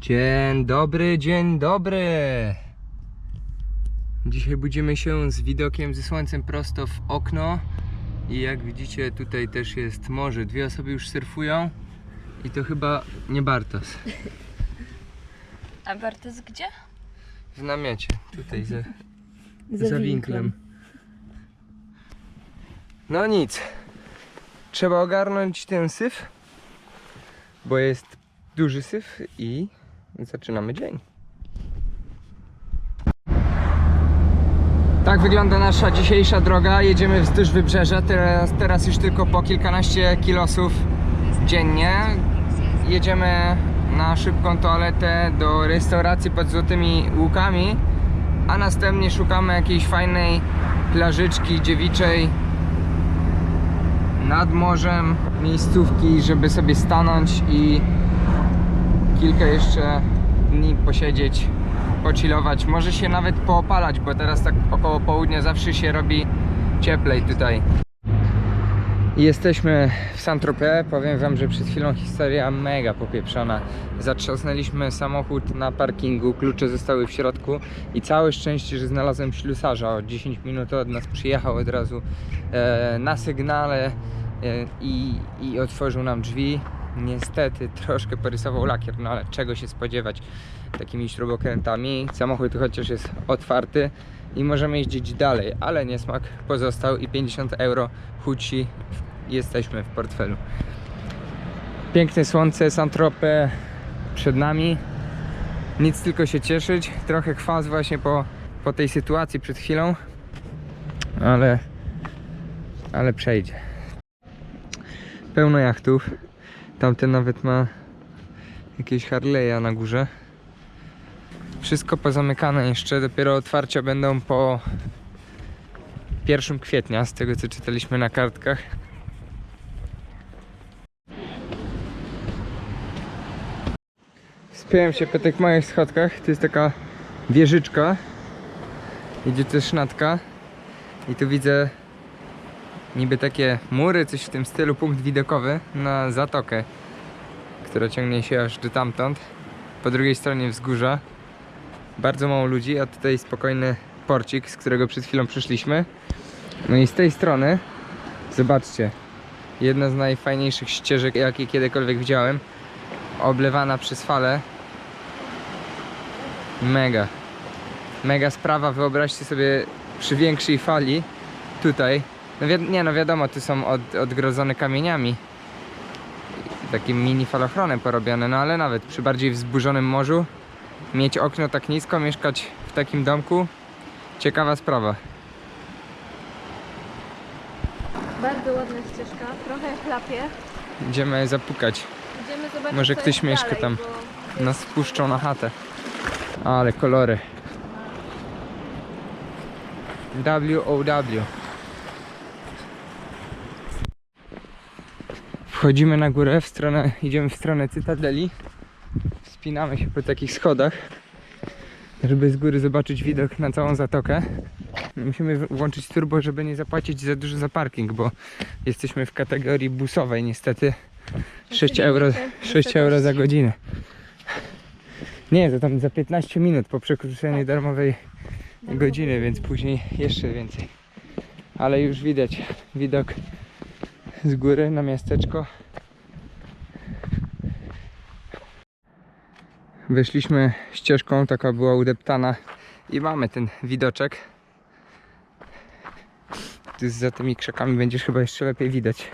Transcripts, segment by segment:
Dzień dobry, dzień dobry. Dzisiaj budzimy się z widokiem ze słońcem prosto w okno. I jak widzicie, tutaj też jest morze. Dwie osoby już surfują. I to chyba nie Bartos. A Bartos gdzie? W namiocie, tutaj za, za winklem. No nic. Trzeba ogarnąć ten syf, bo jest duży syf i zaczynamy dzień. Tak wygląda nasza dzisiejsza droga. Jedziemy wzdłuż wybrzeża. Teraz, teraz już tylko po kilkanaście kilosów dziennie. Jedziemy na szybką toaletę do restauracji pod Złotymi Łukami, a następnie szukamy jakiejś fajnej plażyczki dziewiczej nad morzem, miejscówki, żeby sobie stanąć i kilka jeszcze dni posiedzieć, pocilować. Może się nawet poopalać, bo teraz tak około południa zawsze się robi cieplej tutaj. Jesteśmy w Saint-Tropez. Powiem wam, że przed chwilą historia mega popieprzona. Zatrzasnęliśmy samochód na parkingu, klucze zostały w środku i całe szczęście, że znalazłem ślusarza. O 10 minut od nas przyjechał od razu e, na sygnale e, i, i otworzył nam drzwi. Niestety troszkę porysował lakier, no ale czego się spodziewać takimi śrubokrętami. Samochód chociaż jest otwarty i możemy jeździć dalej, ale niesmak pozostał i 50 euro huci jesteśmy w portfelu. Piękne słońce, Santrope przed nami. Nic tylko się cieszyć. Trochę kwas właśnie po, po tej sytuacji przed chwilą, ale, ale przejdzie. Pełno jachtów. Tamten nawet ma jakieś Harley'a na górze. Wszystko pozamykane jeszcze, dopiero otwarcia będą po 1 kwietnia, z tego co czytaliśmy na kartkach. Spiąłem się po tych małych schodkach, to jest taka wieżyczka. Idzie też natka. I tu widzę niby takie mury, coś w tym stylu, punkt widokowy na zatokę, która ciągnie się aż do tamtąd. Po drugiej stronie wzgórza bardzo mało ludzi, a tutaj spokojny porcik, z którego przed chwilą przyszliśmy. No i z tej strony, zobaczcie, jedna z najfajniejszych ścieżek, jakie kiedykolwiek widziałem, oblewana przez falę. Mega. Mega sprawa, wyobraźcie sobie przy większej fali, tutaj, no nie no wiadomo, tu są od, odgrodzone kamieniami, takim mini falochronem porobione, no ale nawet przy bardziej wzburzonym morzu, mieć okno tak nisko, mieszkać w takim domku, ciekawa sprawa. Bardzo ładna ścieżka, trochę chlapie. Idziemy zapukać. Idziemy zobaczyć Może ktoś mieszka dalej, tam. bo Nas wpuszczą na chatę. Ale kolory. WOW. Wchodzimy na górę, w stronę, idziemy w stronę Cytadeli. Wspinamy się po takich schodach, żeby z góry zobaczyć widok na całą zatokę. Musimy włączyć turbo, żeby nie zapłacić za dużo za parking, bo jesteśmy w kategorii busowej niestety. 6 euro, 6 euro za godzinę. Nie, to tam za 15 minut po przekroczeniu darmowej godziny, więc później jeszcze więcej. Ale już widać widok z góry na miasteczko. Weszliśmy ścieżką, taka była udeptana i mamy ten widoczek. Tu za tymi krzakami będziesz chyba jeszcze lepiej widać.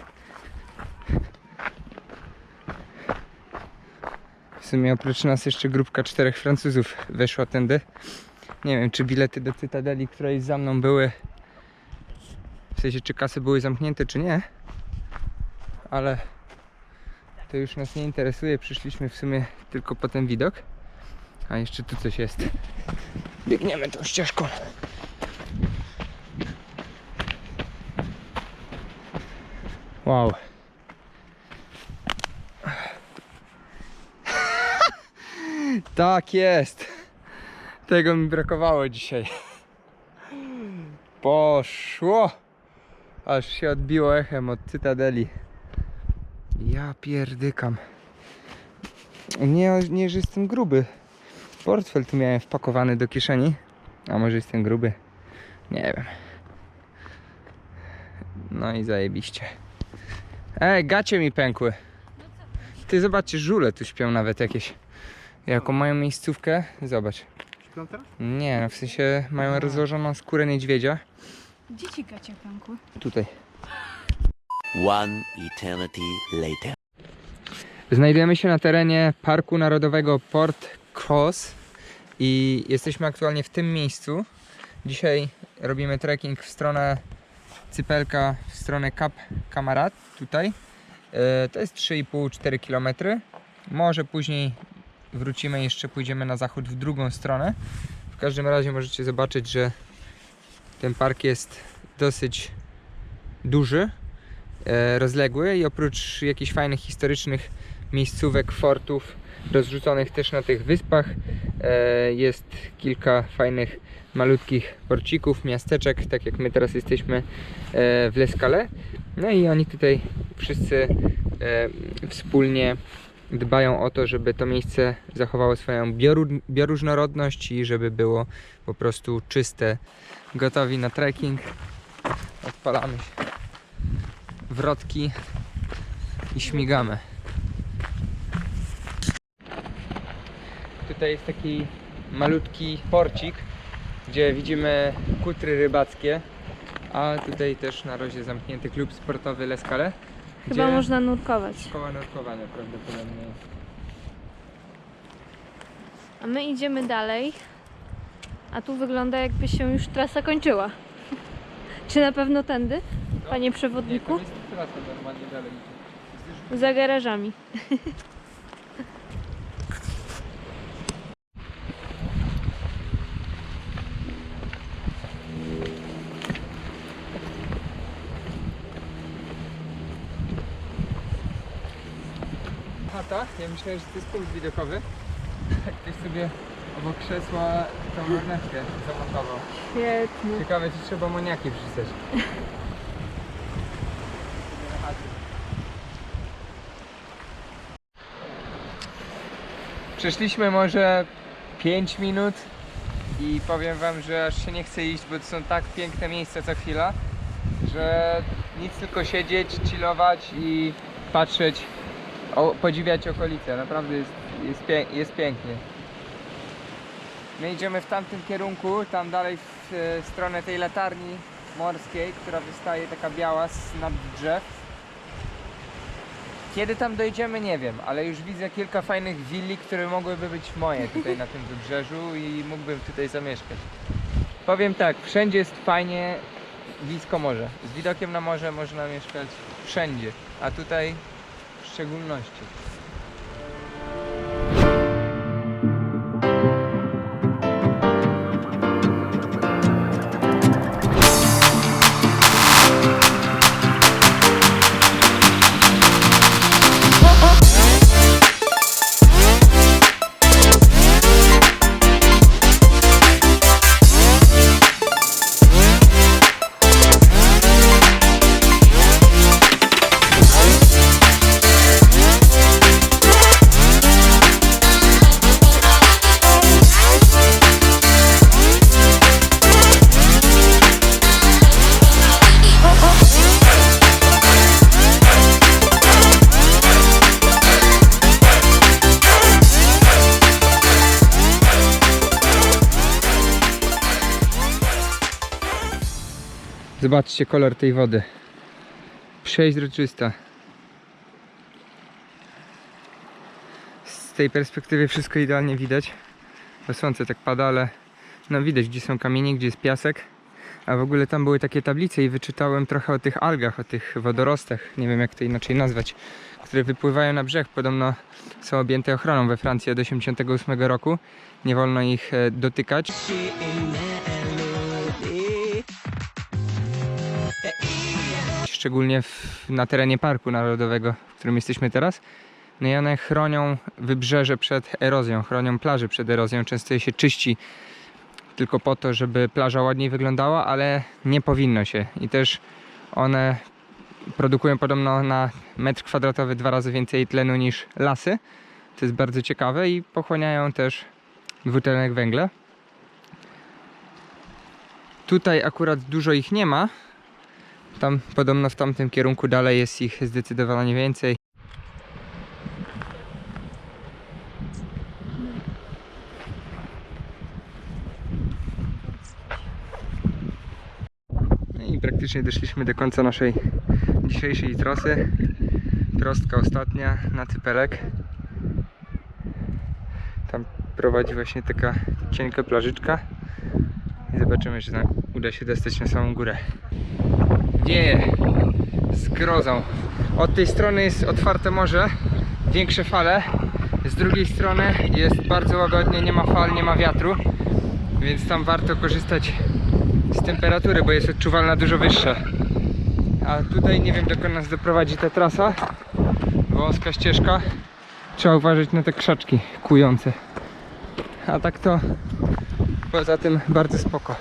W sumie oprócz nas jeszcze grupka czterech Francuzów weszła tędy. Nie wiem, czy bilety do Cytadeli, której za mną były, w sensie czy kasy były zamknięte, czy nie. Ale to już nas nie interesuje. Przyszliśmy w sumie tylko po ten widok. A jeszcze tu coś jest. Biegniemy tą ścieżką. Wow. Tak jest. Tego mi brakowało dzisiaj. Poszło. Aż się odbiło echem od Cytadeli. Ja pierdykam. Nie, nie, że jestem gruby. Portfel tu miałem wpakowany do kieszeni. A może jestem gruby? Nie wiem. No i zajebiście. Ej, gacie mi pękły. Ty zobaczcie, żule tu śpią nawet jakieś. Jaką mają miejscówkę? Zobacz. Śpią teraz? Nie, no w sensie mają rozłożoną skórę niedźwiedzia. Gdzie ci gacie pękły? Tutaj. One eternity later. Znajdujemy się na terenie Parku Narodowego Port Cross i jesteśmy aktualnie w tym miejscu. Dzisiaj robimy trekking w stronę Cypelka, w stronę Cap Camarat, tutaj. E, To jest 3,5-4 km. Może później wrócimy, jeszcze pójdziemy na zachód w drugą stronę. W każdym razie możecie zobaczyć, że ten park jest dosyć duży, rozległy i oprócz jakichś fajnych historycznych miejscówek, fortów rozrzuconych też na tych wyspach. E, Jest kilka fajnych malutkich porcików, miasteczek, tak jak my teraz jesteśmy e, w Leskale. No i oni tutaj wszyscy e, wspólnie dbają o to, żeby to miejsce zachowało swoją bioróżnorodność i żeby było po prostu czyste. Gotowi na trekking. Odpalamy wrotki i śmigamy. Tutaj jest taki malutki porcik, gdzie widzimy kutry rybackie, a tutaj też na razie zamknięty klub sportowy Leskale. Chyba można nurkować. Szkoła nurkowania prawdopodobnie. A my idziemy dalej. A tu wygląda jakby się już trasa kończyła. Czy na pewno tędy, panie Nie, przewodniku? Za garażami. Chata? Ja myślałem, że to jest punkt widokowy. Ktoś sobie obok krzesła tą lornetkę zamontował. Świetnie. Ciekawe, czy trzeba moniaki wrzucać. Przeszliśmy może 5 minut i powiem wam, że aż się nie chce iść, bo to są tak piękne miejsca co chwila, że nic tylko siedzieć, chillować i patrzeć, o, podziwiać okolice. Naprawdę jest, jest, jest pięknie. My idziemy w tamtym kierunku, tam dalej w e, stronę tej latarni morskiej, która wystaje taka biała z nad drzew. Kiedy tam dojdziemy, nie wiem, ale już widzę kilka fajnych willi, które mogłyby być moje tutaj na tym wybrzeżu i mógłbym tutaj zamieszkać. Powiem tak, wszędzie jest fajnie blisko morza. Z widokiem na morze można mieszkać wszędzie, a tutaj w szczególności. Zobaczcie kolor tej wody. Przeźroczysta. Z tej perspektywy wszystko idealnie widać. Bo słońce tak pada, ale no widać gdzie są kamienie, gdzie jest piasek. A w ogóle tam były takie tablice i wyczytałem trochę o tych algach, o tych wodorostach, nie wiem jak to inaczej nazwać, które wypływają na brzeg. Podobno są objęte ochroną we Francji od 1988 roku. Nie wolno ich e, dotykać. Szczególnie w, na terenie Parku Narodowego, w którym jesteśmy teraz. No i one chronią wybrzeże przed erozją, chronią plaży przed erozją. Często je się czyści tylko po to, żeby plaża ładniej wyglądała, ale nie powinno się. I też one produkują podobno na metr kwadratowy dwa razy więcej tlenu niż lasy. To jest bardzo ciekawe i pochłaniają też dwutlenek węgla. Tutaj akurat dużo ich nie ma. Tam podobno w tamtym kierunku dalej jest ich zdecydowanie więcej. No i praktycznie doszliśmy do końca naszej dzisiejszej trasy. Prostka ostatnia na Cyperek. Tam prowadzi właśnie taka cienka plażyczka. I zobaczymy, czy uda się dostać na samą górę. Wieje z grozą. Od tej strony jest otwarte morze, większe fale. Z drugiej strony jest bardzo łagodnie, nie ma fal, nie ma wiatru. Więc tam warto korzystać z temperatury, bo jest odczuwalna dużo wyższa. A tutaj nie wiem dokąd nas doprowadzi ta trasa. Wąska ścieżka. Trzeba uważać na te krzaczki kujące. A tak to poza tym bardzo spoko.